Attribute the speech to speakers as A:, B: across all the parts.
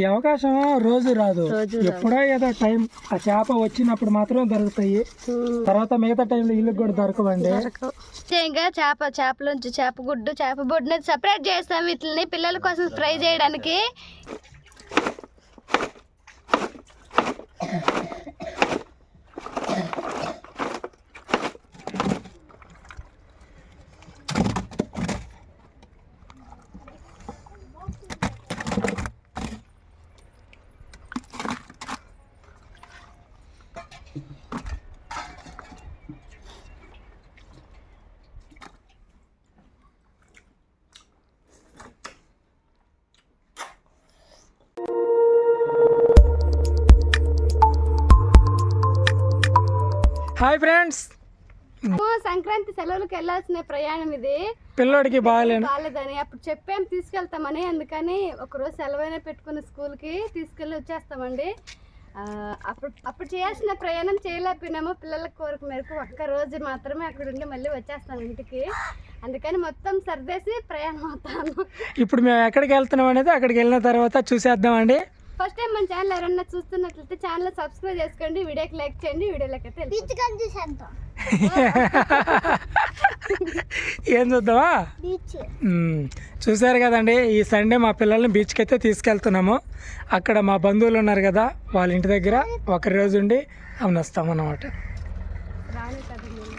A: ఈ అవకాశం రోజు రాదు. ఎప్పుడో ఏదో టైం ఆ చేప వచ్చినప్పుడు మాత్రం దొరుకుతాయి. తర్వాత మిగతా టైంలో ఇల్లు కూడా దొరకవండి.
B: ఇంకా చేప చేపలోంచి చేప గుడ్డు చేప బొడ్డుని సపరేట్ చేస్తాం వీటిని పిల్లల కోసం ఫ్రై చేయడానికి.
A: హాయ్ ఫ్రెండ్స్
B: సంక్రాంతి సెలవులకు వెళ్ళాల్సిన ప్రయాణం ఇది.
A: పిల్లోడికి బాగాలేను.
B: బాగాలేదని. అప్పుడు చెప్పాం తీసుకెళ్తామని. అందుకని ఒకరోజు సెలవైనా పెట్టుకుని స్కూల్కి తీసుకెళ్ళి వచ్చేస్తామండి. అప్పుడు అప్పుడు చేయాల్సిన ప్రయాణం చేయలేకపోయినాము. పిల్లల కోరిక మేరకు ఒక్క రోజు మాత్రమే అక్కడ ఉండి మళ్ళీ వచ్చేస్తాం ఇంటికి. అందుకని మొత్తం సర్దేసి ప్రయాణం అవుతాను.
A: ఇప్పుడు మేము ఎక్కడికి వెళ్తున్నాం అనేది అక్కడికి వెళ్ళిన తర్వాత చూసేద్దామండి.
B: ఫస్ట్ టైం మన ఛానల్ ఎవరన్నా చూస్తున్నట్లయితే ఛానల్ సబ్స్క్రైబ్ చేసుకోండి వీడియోకి లైక్ చేయండి వీడియోలోకి అయితే వెళ్ళిపోతాం.
A: ఏం చూద్దామా?
B: బీచ్.
A: చూశారు కదండి ఈ సండే మా పిల్లల్ని బీచ్కి అయితే తీసుకెళ్తున్నాము. అక్కడ మా బంధువులు ఉన్నారు కదా వాళ్ళ ఇంటి దగ్గర ఒక రోజు ఉండి అవును వస్తాం అన్నమాట
B: రాను కదా నేను.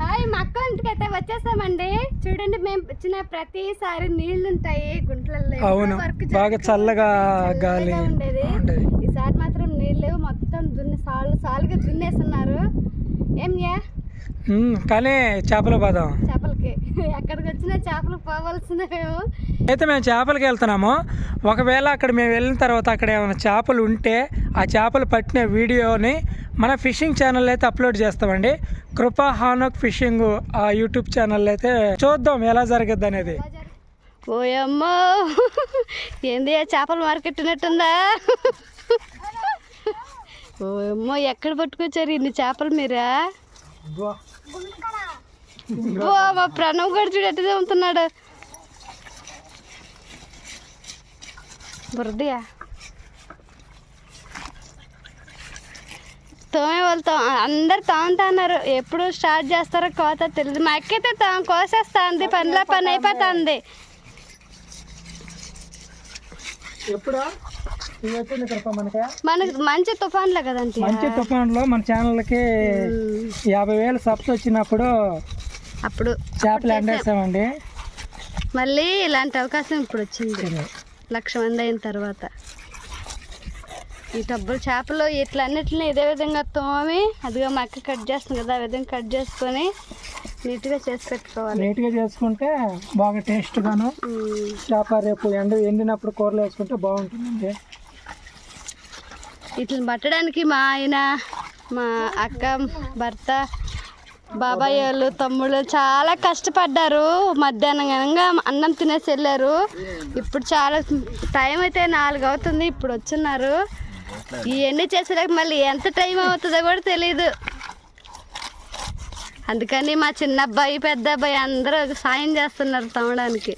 B: హాయ్ మా అక్క ఇంటికి అయితే వచ్చేసామండి. చూడండి మేము వచ్చిన ప్రతిసారి నీళ్ళు ఉంటాయి గుంటలలో
A: అవును. బాగా. చల్లగా గాలి
B: ఉండేది. ఈసారి మాత్రం నీళ్ళు మొత్తం దున్ని సాలు సాలుగా దున్నేస్తున్నారు. ఏం యా?
A: మ్మ్. కానీ చేపల పదం
B: చేపలకి. ఎక్కడికి వచ్చినా చేపలు పోవాల్సినవేమో
A: అయితే మేము చేపలకి వెళ్తున్నాము. ఒకవేళ అక్కడ మేము వెళ్ళిన తర్వాత అక్కడ ఏమైనా చేపలు ఉంటే ఆ చేపలు పట్టిన వీడియోని మన ఫిషింగ్ ఛానల్ అయితే అప్లోడ్ చేస్తామండి. కృపా హానోక్ ఫిషింగ్ ఆ యూట్యూబ్ ఛానల్ అయితే చూద్దాం ఎలా జరగద్ది అనేది.
B: ఓయమ్మో. ఏంది చేపల మార్కెట్ ఉన్నట్టుందా ఓయమ్మో ఎక్కడ పట్టుకొచ్చారు ఇన్ని చేపలు మీరా? మా ప్రణవ్ గడు చూడు ఎట్ట చదువుతున్నాడు బురదయా? తోమే వాళ్ళు తో అందరు తోముతా అన్నారు ఎప్పుడు స్టార్ట్ చేస్తారో కోత తెలియదు మా అక్కైతే తో కోసేస్తా అంది పనిలో పని అయిపోతుంది.
A: మనకి.
B: మంచి తుఫాన్లే కదండి
A: మంచి తుఫాన్లో మన ఛానల్కి యాభై వేలు సబ్స్ వచ్చినప్పుడు
B: అప్పుడు
A: చేపలు ఎండేసామండి
B: మళ్ళీ ఇలాంటి అవకాశం ఇప్పుడు వచ్చింది. లక్ష మంది అయిన తర్వాత. ఈ డబ్బులు చేపలు ఇట్లా అన్నిటిని ఇదే విధంగా తోమి అదిగా మా అక్క కట్ చేస్తుంది కదా ఆ విధంగా కట్ చేసుకొని నీట్గా చేసి పెట్టుకోవాలి.
A: నీట్గా చేసుకుంటే బాగా టేస్ట్గాను. చేప రేపు ఎండ ఎండినప్పుడు కూరలు వేసుకుంటే బాగుంటుందండి.
B: వీటిని పట్టడానికి మా ఆయన మా అక్క భర్త బాబాయ్ వాళ్ళు తమ్ముళ్ళు చాలా కష్టపడ్డారు. మధ్యాహ్నం కనుక అన్నం తినేసి వెళ్ళారు. ఇప్పుడు చాలా టైం అయితే నాలుగు అవుతుంది ఇప్పుడు వచ్చున్నారు. ఇవన్నీ చేసేదాకా మళ్ళీ ఎంత టైం అవుతుందో కూడా తెలియదు అందుకని మా చిన్న అబ్బాయి పెద్ద అబ్బాయి అందరూ సాయం చేస్తున్నారు తమ్మడానికి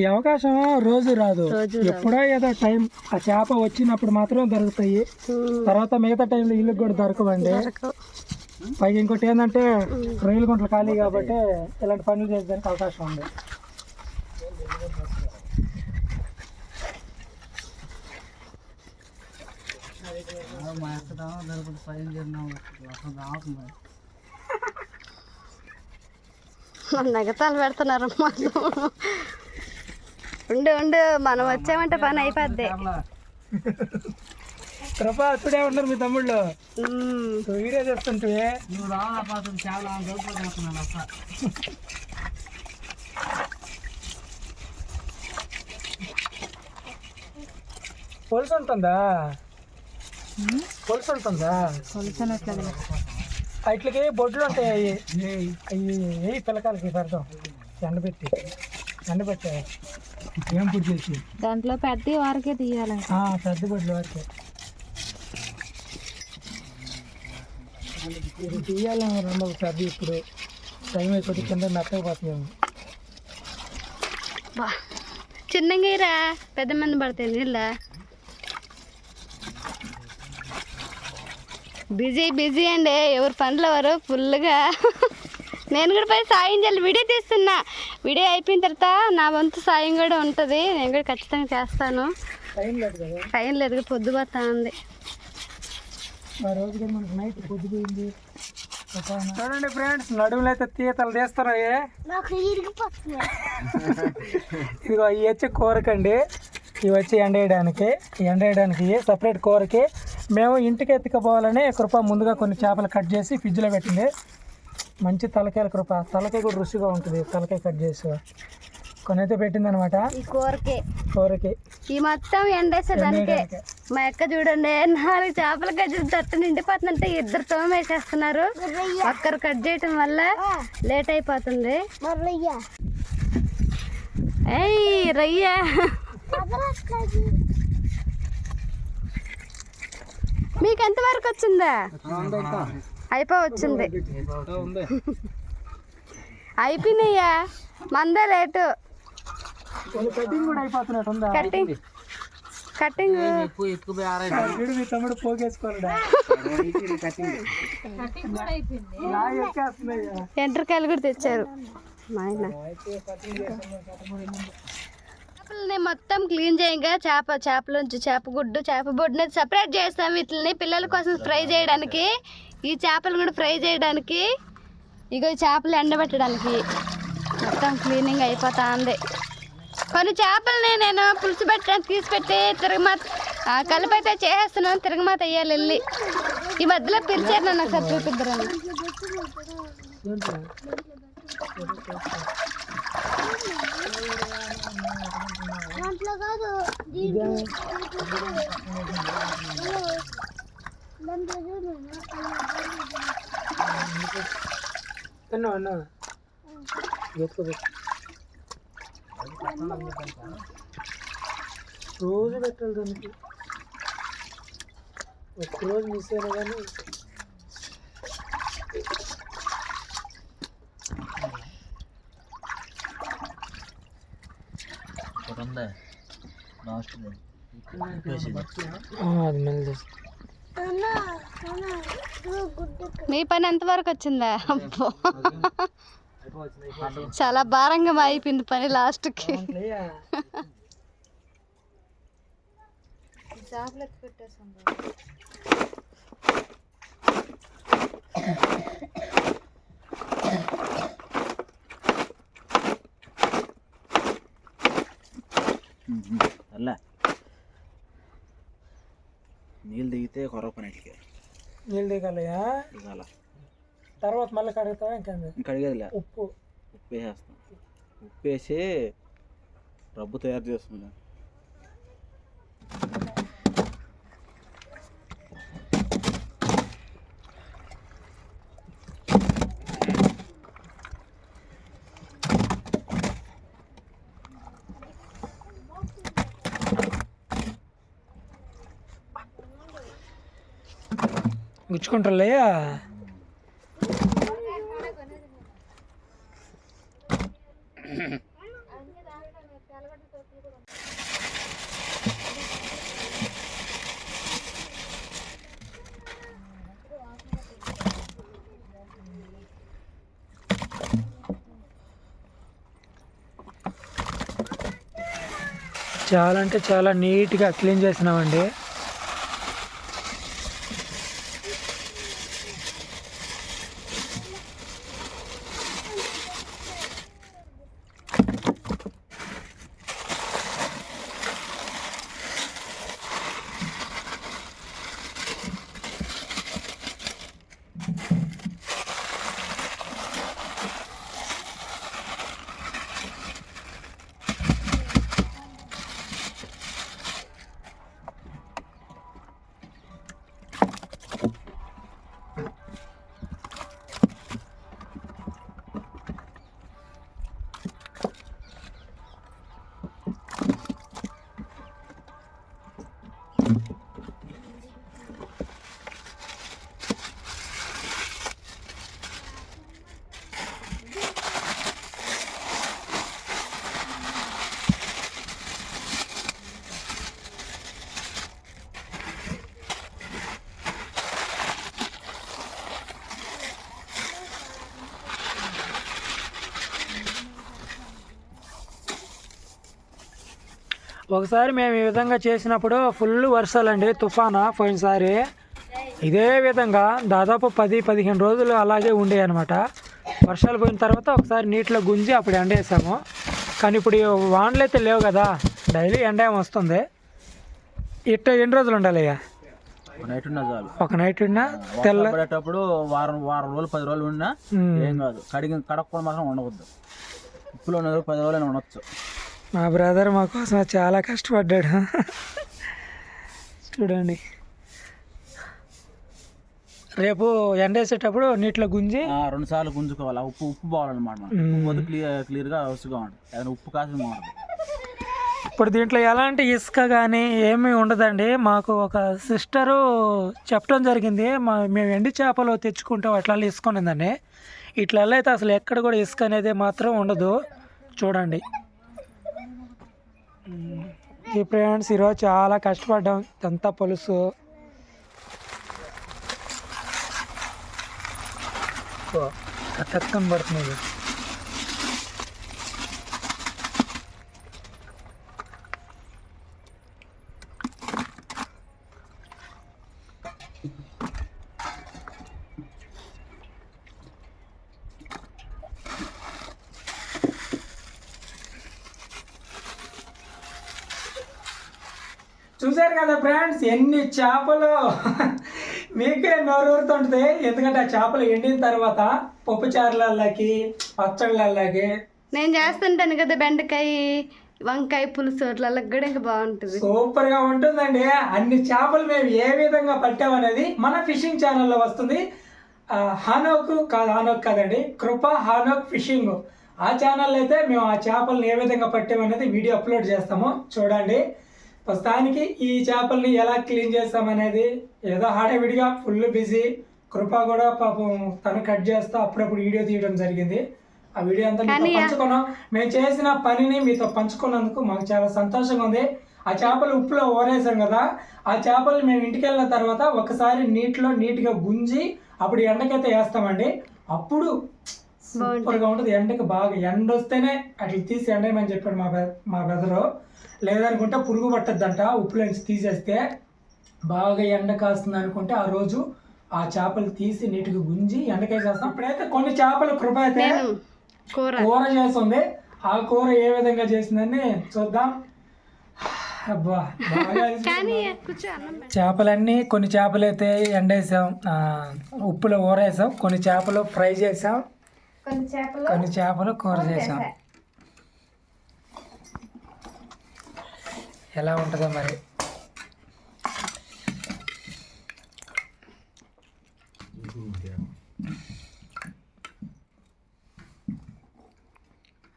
A: ఈ అవకాశం రోజు రాదు. ఎప్పుడో ఏదో టైం ఆ చేప వచ్చినప్పుడు మాత్రం దొరుకుతాయి. తర్వాత మిగతా టైంలో ఇల్లు కూడా దొరకవండి. పైగా ఇంకోటి ఏంటంటే రొయ్యల గుంటలు ఖాళీ కాబట్టి ఇలాంటి పనులు చేసేదానికి అవకాశం ఉంది.
B: నగతాలు పెడుతున్నారు మొత్తం ఉండు ఉండు మనం వచ్చామంటే పని అయిపోద్ది.
A: కృప అప్పుడే ఉన్నారు మీ తమ్ముళ్ళు.
B: ఉమ్.
A: నువ్వు వీడియో చేస్తుంటే. పొలుసు ఉంటుందా ఉంటుందా వాటికి బొడ్లు ఉంటాయి అవి అవి పిల్లకాయలకి పెడతాం ఎండబెట్టి ఎండబెట్టే ఏం పొడి చేసి?
B: దాంట్లో పెద్ద వారికే తీయాలి
A: పెద్ద బొడ్లు వరకే. ఇది తీయాలని రెండు ఒకసారి ఇప్పుడు. టైం అయిపోతే కింద మెత్తగా పోతున్నాము
B: బా చిన్నగా పెద్ద మంది పడతాయి నీళ్ళ. బిజీ బిజీ అండి. ఎవరు పనులు ఎవరు ఫుల్గా నేను కూడా పోయి సాయం చేయాలి. వీడియో తీస్తున్నా. వీడియో అయిపోయిన తర్వాత నా వంతు సాయం కూడా ఉంటుంది. నేను కూడా ఖచ్చితంగా చేస్తాను.
A: టైం లేదు కదా.
B: టైం లేదు పొద్దు పోతా ఉంది
A: చూడండి ఫ్రెండ్స్ నడుములు అయితే తీతలు తీస్తున్నాయి. ఇదిగో ఇవి వచ్చి కూరకండి. ఇవి వచ్చి ఎండేయడానికి ఎండేయడానికి సపరేట్ కూరకి మేము ఇంటికి ఎత్తుకుపోవాలని కృప ముందుగా కొన్ని చేపలు కట్ చేసి ఫ్రిడ్జ్లో పెట్టింది. మంచి తలకాయల కృప. తలకాయ కూడా రుచిగా ఉంటుంది. తలకాయ కట్ చేసి. కొన్ని అయితే పెట్టింది అనమాట
B: ఈ కూరకి.
A: కూరకి.
B: ఈ మొత్తం ఎండేసేదానికి.
A: ఎండేయడానికి.
B: మా అక్క చూడండి నాలుగు చేపలు కట్ చేసి తట్టు నిండిపోతుందంటే ఇద్దరు తోమ వేసేస్తున్నారు. ఒక్కరు కట్ చేయటం వల్ల లేట్ అయిపోతుంది. ఏయ్ రయ్య. మీకు ఎంత వరకు వచ్చిందా? అయిపో వచ్చింది అయిపోయినాయ్యా మందే రేటు.
A: కొన్ని కటింగ్ కూడా అయిపోతున్నట్టు
B: కటింగ్ కటింగ్ కూడా తెచ్చారు. మా ఆయన. చేపలని మొత్తం క్లీన్ చేయంగా. చేప చేపలోంచి చేప గుడ్డు చేప బొడ్డుని సపరేట్ చేస్తాం వీటిని పిల్లల కోసం ఫ్రై చేయడానికి. ఈ చేపలు కూడా ఫ్రై చేయడానికి. ఇగో ఈ చేపలు ఎండబెట్టడానికి. మొత్తం క్లీనింగ్ అయిపోతా ఉంది కొన్ని చేపలని నేను పులుసు పెట్టడానికి తీసిపెట్టి తిరగమాత కలిపైతే అయితే చేసేస్తున్నాను తిరగమాత అయ్యాలి వెళ్ళి. ఈ మధ్యలో పిలిచారు నన్ను ఒకసారి చూపిద్దరని.
A: అన్నా అన్నా ఎత్తుకో. రోజు పెట్టాలి దానికి. ఒక్కరోజు మిస్ అయినా కానీ అది మళ్ళీ
B: మీ పని ఎంతవరకు వచ్చిందా? అబ్బో. చాలా భారంగా అయిపోయింది పని లాస్ట్కి. Mm-hmm.
C: అలా నీళ్ళు దిగితే కొరవ పనికి
A: నీళ్ళు దిగాలయా
C: దిగాల
A: తర్వాత మళ్ళీ కడుగుతావా ఇంకా
C: ఇంకా అడిగేదిలే
A: ఉప్పు
C: ఉప్పు వేసేస్తాం ఉప్పు వేసి రబ్బు తయారు చేస్తున్నాం
A: గుచ్చుకుంటారులేయా చాలా అంటే చాలా నీట్గా క్లీన్ చేసినామండి. ఒకసారి మేము ఈ విధంగా చేసినప్పుడు ఫుల్ వర్షాలండి తుఫానా పోయినసారి. ఇదే విధంగా దాదాపు పది పదిహేను రోజులు అలాగే ఉండే అనమాట వర్షాలు పోయిన తర్వాత ఒకసారి నీటిలో గుంజి అప్పుడు ఎండేసాము కానీ ఇప్పుడు వానలు అయితే లేవు కదా డైలీ ఎండ ఏమి వస్తుంది. ఇట్ట ఎన్ని రోజులు ఉండాలి అయ్యా
C: నైట్ ఉన్నా చాలు.
A: ఒక నైట్ ఉన్నా తెల్ల
C: పడేటప్పుడు వారం వారం రోజులు పది రోజులు ఉన్నా. ఏం కాదు. కడిగి కడగకుండా మాత్రం ఉండవద్దు ఉప్పులో ఉన్న రోజులు పది రోజులు ఉండొచ్చు.
A: మా బ్రదర్ మా కోసం చాలా కష్టపడ్డాడు. చూడండి. రేపు ఎండేసేటప్పుడు నీటిలో గుంజి
C: ఆ, రెండు సార్లు గుంజుకోవాలి. ఉప్పు ఉప్పు పోవాలన్నమాట మనం ఉప్పు క్లియర్ క్లియర్గా వస్తుగా ఉంటుంది. ఏదైనా ఉప్పు కాసి బాగుంటుంది
A: ఇప్పుడు దీంట్లో ఎలాంటి ఇసుక కానీ ఏమీ ఉండదండి. మాకు ఒక సిస్టరు చెప్పడం జరిగింది. మా మేము ఎండి చేపలు తెచ్చుకుంటాం. అట్లా ఇసుక ఉన్నదని ఇట్లా అయితే అసలు ఎక్కడ కూడా ఇసుక అనేది మాత్రం ఉండదు. చూడండి. ఈ ఫ్రెండ్స్ ఈరోజు చాలా కష్టపడ్డాం. అంతా పొలుసు. కట్టక్కని పడుతుంది చూశారు కదా ఫ్రెండ్స్ ఎన్ని చేపలు? మీకే నోరూరుతుంటుంది ఎందుకంటే ఆ చేపలు ఎండిన తర్వాత పప్పు చారులకి పచ్చళ్ళకి
B: నేను చేస్తుంటాను కదా బెండకాయ వంకాయ పులుసు అట్లా కూడా ఇంకా బాగుంటుంది.
A: సూపర్గా ఉంటుందండి. అన్ని చేపలు మేము ఏ విధంగా పట్టామనేది మన ఫిషింగ్ ఛానల్లో వస్తుంది. హానోక్ కాదు హానోక్ కాదండి. కృప హానోక్ ఫిషింగ్. ఆ ఛానల్ అయితే మేము ఆ చేపలను ఏ విధంగా పట్టామనేది వీడియో అప్లోడ్ చేస్తాము. చూడండి. ప్రస్తుతానికి ఈ చేపల్ని ఎలా క్లీన్ చేస్తామనేది ఏదో హడావిడిగా ఫుల్ బిజీ. కృప కూడా పాపం తను కట్ చేస్తా అప్పుడప్పుడు వీడియో తీయడం జరిగింది. ఆ వీడియో అంతా మీతో పంచుకున్నాం. మేము చేసిన పనిని మీతో పంచుకున్నందుకు మాకు చాలా సంతోషంగా ఉంది. ఆ చేపలు ఉప్పులో ఓరేసాం కదా ఆ చేపలు మేము ఇంటికి వెళ్ళిన తర్వాత ఒకసారి నీటిలో నీట్గా గుంజి అప్పుడు ఎండకైతే వేస్తామండి. అప్పుడు సూపర్గా ఉంటుంది. ఎండకి బాగా ఎండ వస్తేనే అట్లా తీసి ఎండేయమని చెప్పాడు మా మా బ్రదరు. లేదనుకుంటే పురుగు పట్టద్దంట. ఉప్పులో నుంచి తీసేస్తే బాగా ఎండ కాస్తుంది అనుకుంటే ఆ రోజు ఆ చేపలు తీసి నీటికి గుంజి ఎండకేసేస్తాం ఇప్పుడైతే కొన్ని చేపలు కృప అయితే
B: కూర.
A: చేస్తుంది. ఆ కూర ఏ విధంగా చేసిందని చూద్దాం. అబ్బా. చేపలన్నీ కొన్ని చేపలు అయితే ఎండేసాం ఉప్పులో ఊరేసాం. కొన్ని చేపలు ఫ్రై చేసాం.
B: కొన్ని చేపలు
A: కూర చేసాం ఎలా ఉంటుందో మరి.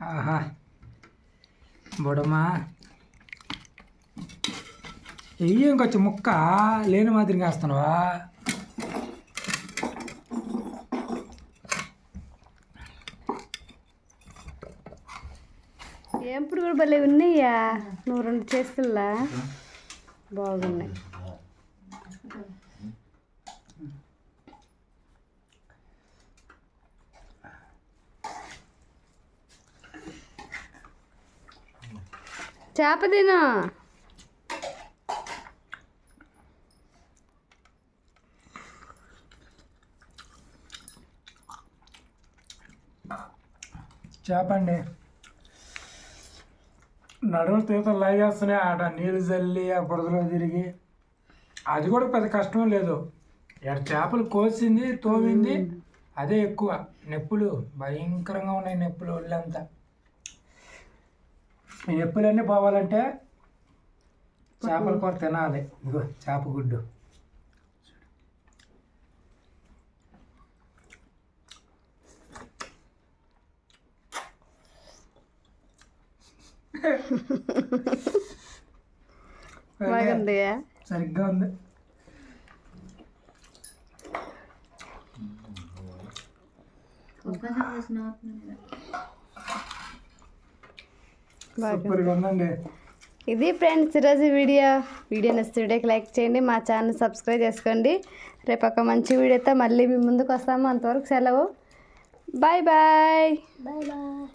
A: ఆహా. బుడమా. వెయ్యి ఇంకొచ్చి ముక్క లేని మాదిరిగా వేస్తున్నావా?
B: కూడా భలే ఉన్నాయా? నువ్వు రెండు చేస్తుల్లా? బాగున్నాయి. చేప తిను.
A: చేపండి నడుము తీతలు లాగేస్తున్నాయి. ఆడ నీళ్ళు చల్లి ఆ బురదలో తిరిగి. అది కూడా పెద్ద కష్టం లేదు. ఇక్కడ చేపలు కోసింది తోమింది. అదే ఎక్కువ. నొప్పులు భయంకరంగా ఉన్నాయి నొప్పులు ఒళ్ళంతా. ఈ నొప్పులన్నీ పోవాలంటే చేపల కూర తినాలి. ఇగో చేప గుడ్డు.
B: బాగుంది.
A: సరిగ్గా ఉంది.
B: ఇది ఫ్రెండ్స్ ఈరోజు వీడియో. వీడియో నచ్చితే లైక్ చేయండి మా ఛానల్ సబ్స్క్రైబ్ చేసుకోండి. రేపు ఒక మంచి వీడియోతో మళ్ళీ మీ ముందుకు వస్తాము. అంతవరకు సెలవు. Bye bye. Bye bye.